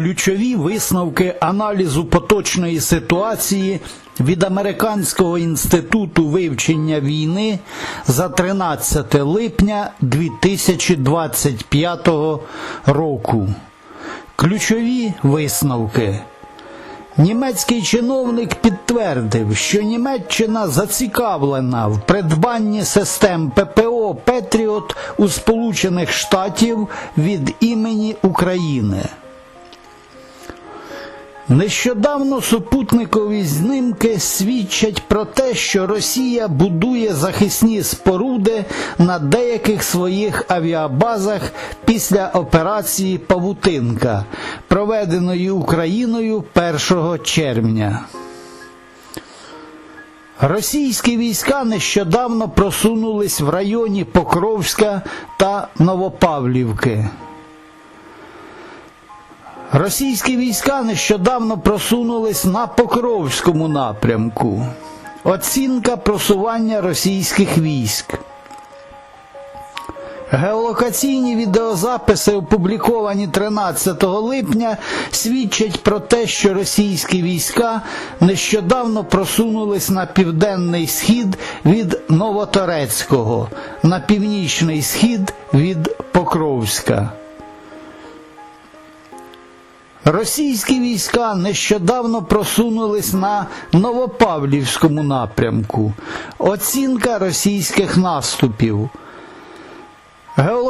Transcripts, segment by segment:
Ключові висновки аналізу поточної ситуації від Американського інституту вивчення війни за 13 липня 2025 року. Ключові висновки. Німецький чиновник підтвердив, що Німеччина зацікавлена в придбанні систем ППО Петріот у Сполучених Штатів від імені України. Нещодавно супутникові знімки свідчать про те, що Росія будує захисні споруди на деяких своїх авіабазах після операції Павутинка, проведеної Україною 1 червня. Російські війська нещодавно просунулись в районі Покровська та Новопавлівки. Російські війська нещодавно просунулись на Покровському напрямку. Оцінка просування російських військ. Геолокаційні відеозаписи, опубліковані 13 липня, свідчать про те, що російські війська нещодавно просунулись на південний схід від Новоторецького, на північний схід від Покровська. Російські війська нещодавно просунулись на Новопавлівському напрямку. Оцінка російських наступів.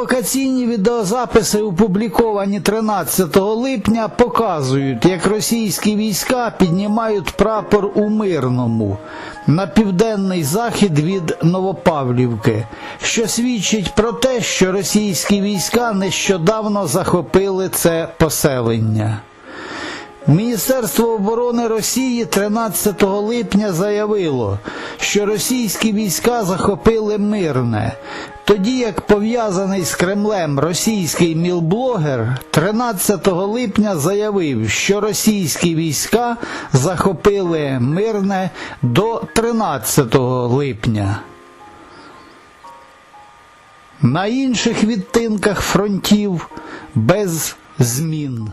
Геолокаційні відеозаписи, опубліковані 13 липня, показують, як російські війська піднімають прапор у Мирному на південний захід від Новопавлівки, що свідчить про те, що російські війська нещодавно захопили це поселення. Міністерство оборони Росії 13 липня заявило, що російські війська захопили мирне, тоді як пов'язаний з Кремлем російський мілблогер 13 липня заявив, що російські війська захопили мирне до 13 липня. На інших відтинках фронтів без змін.